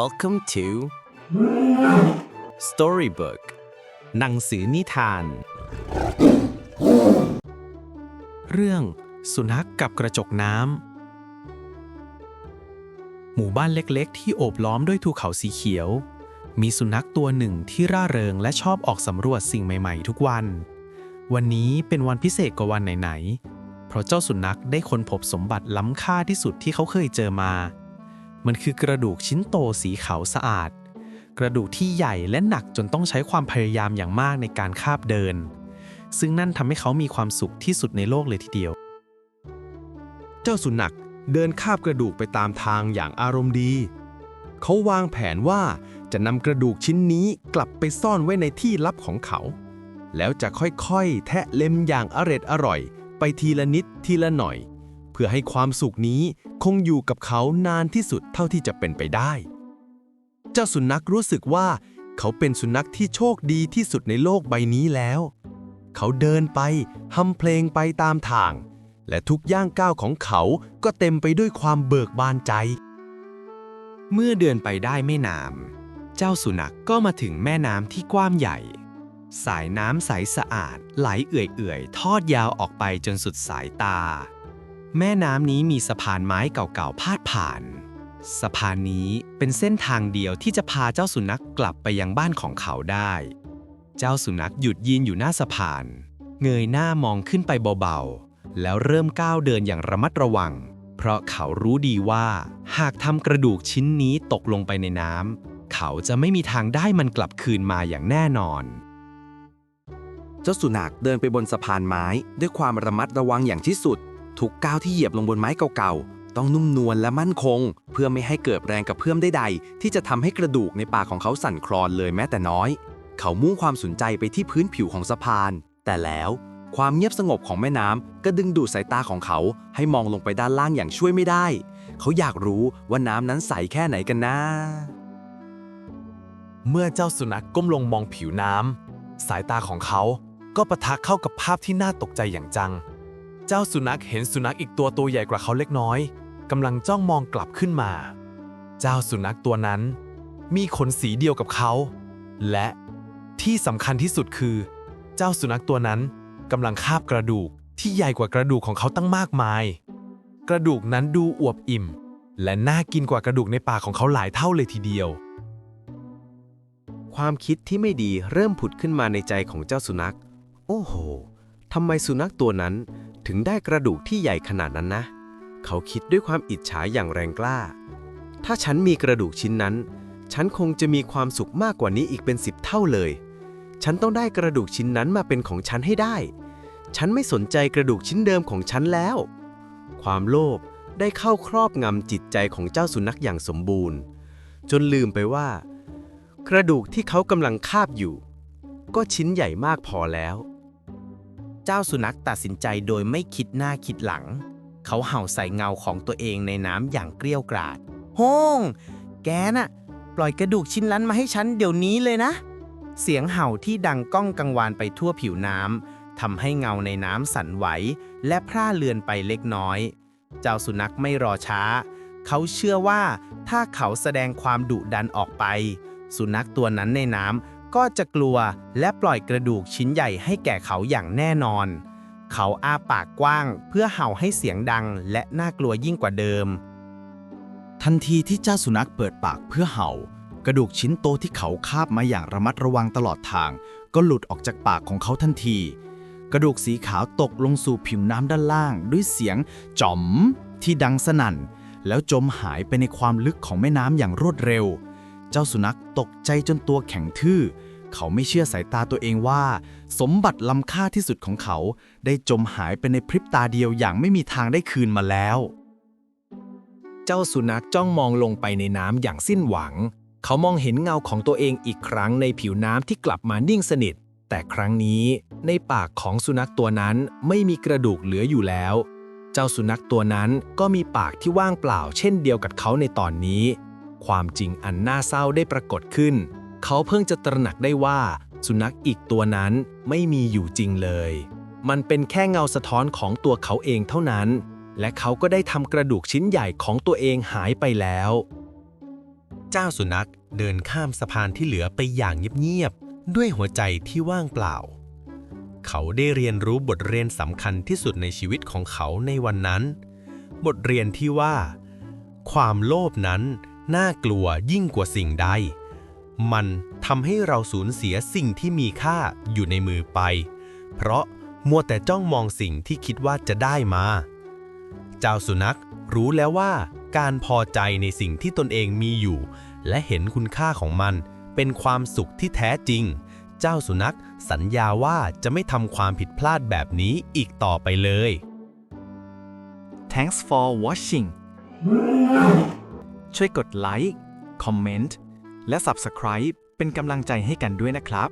Welcome to Storybook หนังสือนิทาน เรื่องสุนัขกกับกระจกน้ำ หมู่บ้านเล็กๆ ที่โอบล้อมด้วยภูเขาสีเขียว มีสุนัขตัวหนึ่งที่ร่าเริงและชอบออกสำรวจสิ่งใหม่ๆ ทุกวัน วันนี้เป็นวันพิเศษกว่าวันไหนๆ เพราะเจ้าสุนัขได้ค้นพบสมบัติล้ำค่าที่สุดที่เขาเคยเจอมา มันคือกระดูกชิ้นโตสีขาวสะอาด กระดูกที่ใหญ่และหนักจนต้องใช้ความพยายามอย่างมากในการคาบเดิน ซึ่งนั่นทำให้เขามีความสุขที่สุดในโลกเลยทีเดียว เจ้าสุนัขเดินคาบกระดูกไปตามทางอย่างอารมณ์ดี เขาวางแผนว่าจะนำกระดูกชิ้นนี้กลับไปซ่อนไว้ในที่ลับของเขา แล้วจะค่อยๆ แทะเล็มอย่างอร็ดอร่อย ไปทีละนิดทีละหน่อย พื่อให้ความสุขนี้คงอยู่กับเขานานที่สุดเท่าที่จะเป็นไปได้ เจ้าสุนัขรู้สึกว่าเขาเป็นสุนัขที่โชคดีที่สุดในโลกใบนี้แล้ว เขาเดินไปฮัมเพลงไปตามทาง และทุกย่างก้าวของเขาก็เต็มไปด้วยความเบิกบานใจ เมื่อเดินไปได้ไม่นานเจ้าสุนัขก็มาถึงแม่น้ำที่กว้างใหญ่ สายน้ำใสสะอาดไหลเอื่อยๆ ทอดยาวออกไปจนสุดสายตา แม่น้ำนี้มีสะพานไม้เก่าๆพาดผ่าน สะพานนี้เป็นเส้นทางเดียวที่จะพาเจ้าสุนัขกลับไปยังบ้านของเขาได้ เจ้าสุนัขหยุดยืนอยู่หน้าสะพาน เงยหน้ามองขึ้นไปเบาๆ แล้วเริ่มก้าวเดินอย่างระมัดระวัง เพราะเขารู้ดีว่า หากทำกระดูกชิ้นนี้ตกลงไปในน้ำเขาจะไม่มีทางได้มันกลับคืนมาอย่างแน่นอนเจ้าสุนัขเดินไปบนสะพานไม้ด้วยความระมัดระวังอย่างที่สุด ทุกก้าวที่เหยียบลงบนไม้เก่าๆ ต้องนุ่มนวลและมั่นคง เพื่อไม่ให้เกิดแรงกระเพื่อมใดๆที่จะทำให้กระดูกในปากของเขาสั่นคลอนเลยแม้แต่น้อย เขามุ่งความสนใจไปที่พื้นผิวของสะพาน แต่แล้วความเงียบสงบของแม่น้ำก็ดึงดูดสายตาของเขาให้มองลงไปด้านล่างอย่างช่วยไม่ได้ เขาอยากรู้ว่าน้ำนั้นใสแค่ไหนกันนะ เมื่อเจ้าสุนัขก้มลงมองผิวน้ำสายตาของเขาก็ปะทะเข้ากับภาพที่น่าตกใจอย่างจัง เจ้าสุนัขเห็นสุนัขอีกตัวตัวใหญ่กว่าเขาเล็กน้อยกำลังจ้องมองกลับขึ้นมา เจ้าสุนัขตัวนั้น มีขนสีเดียวกับเขา และที่สำคัญที่สุดคือ เจ้าสุนัขตัวนั้นกำลังคาบกระดูกที่ใหญ่กว่ากระดูกของเขาตั้งมากมาย กระดูกนั้นดูอวบอิ่ม และน่ากินกว่ากระดูกในปากของเขาหลายเท่าเลยทีเดียว ความคิดที่ไม่ดีเริ่มผุดขึ้นมาในใจของเจ้าสุนัข โอ้โห ทำไมสุนัขตัวนั้นถึงได้กระดูกที่ใหญ่ขนาดนั้นนะ เขาคิดด้วยความอิจฉาอย่างแรงกล้า ถ้าฉันมีกระดูกชิ้นนั้น ฉันคงจะมีความสุขมากกว่านี้อีกเป็นสิบเท่าเลย ฉันต้องได้กระดูกชิ้นนั้นมาเป็นของฉันให้ได้ ฉันไม่สนใจกระดูกชิ้นเดิมของฉันแล้ว ความโลภได้เข้าครอบงำจิตใจของเจ้าสุนัขอย่างสมบูรณ์ จนลืมไปว่า กระดูกที่เขากำลังคาบอยู่ ก็ชิ้นใหญ่มากพอแล้ว เจ้าสุนัขตัดสินใจโดยไม่คิดหน้าคิดหลัง เขาเห่าใส่เงาของตัวเองในน้ำอย่างเกลี้ยกราดโฮงแกน่ะ ปล่อยกระดูกชิ้นนั้นมาให้ฉันเดี๋ยวนี้เลยนะ เสียงเห่าที่ดังก้องกังวานไปทั่วผิวน้ำทำให้เงาในน้ำสั่นไหว และพร่าเลือนไปเล็กน้อย เจ้าสุนัขไม่รอช้า เขาเชื่อว่าถ้าเขาแสดงความดุดันออกไป สุนัขตัวนั้นในน้ำ ก็จะกลัวและปล่อยกระดูกชิ้นใหญ่ให้แก่เขาอย่างแน่นอน เขาอ้าปากกว้างเพื่อเห่าให้เสียงดังและน่ากลัวยิ่งกว่าเดิม ทันทีที่เจ้าสุนัขเปิดปากเพื่อเห่า กระดูกชิ้นโตที่เขาคาบมาอย่างระมัดระวังตลอดทาง ก็หลุดออกจากปากของเขาทันที กระดูกสีขาวตกลงสู่ผิวน้ำด้านล่าง ด้วยเสียงจ๋อมที่ดังสนั่น แล้วจมหายไปในความลึกของแม่น้ำอย่างรวดเร็ว เจ้าสุนัขตกใจจนตัวแข็งทื่อ เขาไม่เชื่อสายตาตัวเองว่า สมบัติล้ำค่าที่สุดของเขา ได้จมหายไปในพริบตาเดียวอย่างไม่มีทางได้คืนมาแล้ว เจ้าสุนัขจ้องมองลงไปในน้ำอย่างสิ้นหวัง เขามองเห็นเงาของตัวเองอีกครั้งในผิวน้ำที่กลับมานิ่งสนิท แต่ครั้งนี้ในปากของสุนัขตัวนั้นไม่มีกระดูกเหลืออยู่แล้ว เจ้าสุนัขตัวนั้นก็มีปากที่ว่างเปล่า เช่นเดียวกับเขาในตอนนี้ ความจริงอันน่าเศร้าได้ปรากฏขึ้น เขาเพิ่งจะตระหนักได้ว่า สุนัขอีกตัวนั้นไม่มีอยู่จริงเลย มันเป็นแค่เงาสะท้อนของตัวเขาเองเท่านั้น และเขาก็ได้ทำกระดูกชิ้นใหญ่ของตัวเองหายไปแล้ว เจ้าสุนัขเดินข้ามสะพานที่เหลือไปอย่างเงียบๆด้วยหัวใจที่ว่างเปล่า เขาได้เรียนรู้บทเรียนสำคัญที่สุดในชีวิตของเขาในวันนั้น บทเรียนที่ว่า ความโลภนั้น น่ากลัวยิ่งกว่าสิ่งใด มันทำให้เราสูญเสียสิ่งที่มีค่าอยู่ในมือไป เพราะมัวแต่จ้องมองสิ่งที่คิดว่าจะได้มา เจ้าสุนัขรู้แล้วว่าการพอใจในสิ่งที่ตนเองมีอยู่ และเห็นคุณค่าของมัน เป็นความสุขที่แท้จริง เจ้าสุนัขสัญญาว่าจะไม่ทำความผิดพลาดแบบนี้อีกต่อไปเลย Thanks for watching ช่วยกดไลค์ คอมเมนต์ และ Subscribe เป็นกำลังใจให้กันด้วยนะครับ